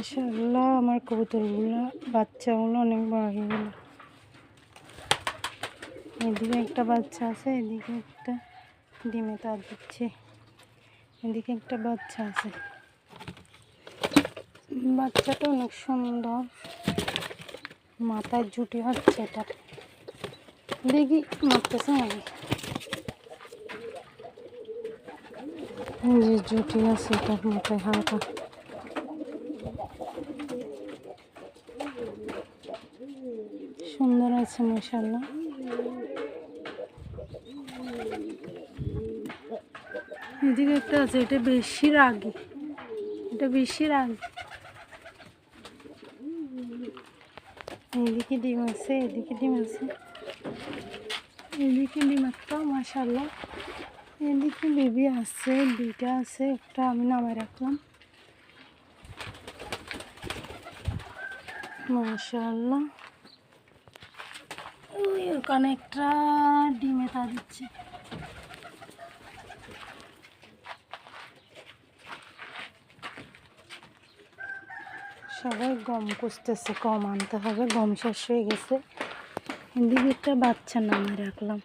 মাশাআল্লাহ, আমার কবুতরগুলো, বাচ্চাগুলো অনেক বড় হয়ে গেল। এদিকে একটা বাচ্চা আছে, এদিকে একটা ডিমে তার দিচ্ছে। এদিকে একটা বাচ্চা আছে। বাচ্চাটা অনেক সুন্দর। মাথায় জুটি হচ্ছে এটার দেখি, মারতেছে যে জুটি আছে এটার মাথায় হালকা। সুন্দর আছে মশাল্লা এদিকে একটা আছে, এটা বেশি রাগি। এটা বেশি রাগি। এদিকে ডিম আছে, এদিকে ডিম আছে। এদিকে ডিম একটা মাসাল্লাহ এদিকে বেবি আছে, দুইটা আছে, একটা আমি নামায় রাখলাম। মাশাল্লাহ ওই ডিমে তা দিচ্ছে। সবাই গম কুচতেছে গম আনতে হবে গম শেষ হয়ে গেছে। এদিকে একটা বাচ্চা নামে রাখলাম।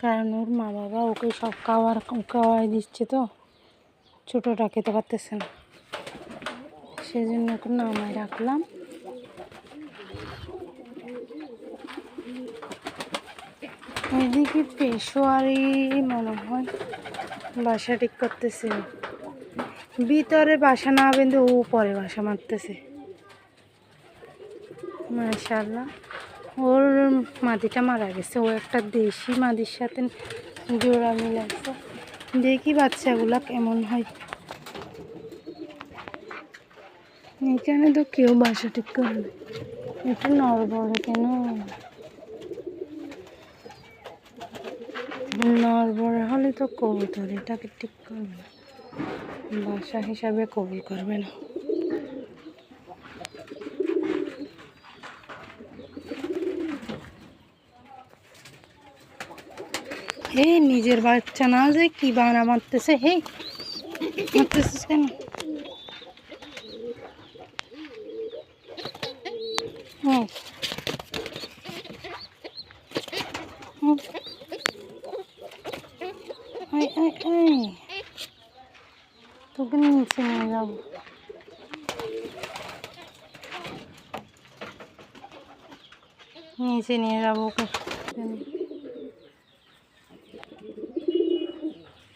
কারণ ওর মা বাবা ওকে সব খাওয়ার খাওয়াই দিচ্ছে তো। ছোটোটা খেতে পারতেছে না। সেই জন্য ওকে নামায় রাখলাম। এদিকে পেশোয়ারি মনে হয় বাসা ঠিক করতেছে। ভিতরে বাসা না বেঁধে ও পরে বাসা মারতেছে। মাশাল্লাহ ওর মাদিটা মারা গেছে। ও একটা দেশি মাদির সাথে জোড়া মিলাচ্ছে দেখি বাচ্চাগুলা কেমন হয়। এখানে তো কেউ বাসা ঠিক করবে একটু নড়বড় কেন? নড়বড়ে হলে তো কবুতর, এটাকে ঠিক করবে না। বাসা হিসাবে কবুল করবে না হে, নিজের বাচ্চা না যে কি বানা মারতেছে, হে। মারতেছিস কেন? হুম। তোকে নিচে নিয়ে যাবো নিচে নিয়ে যাবো ওকে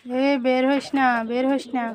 এ বের হইস না বের হইস না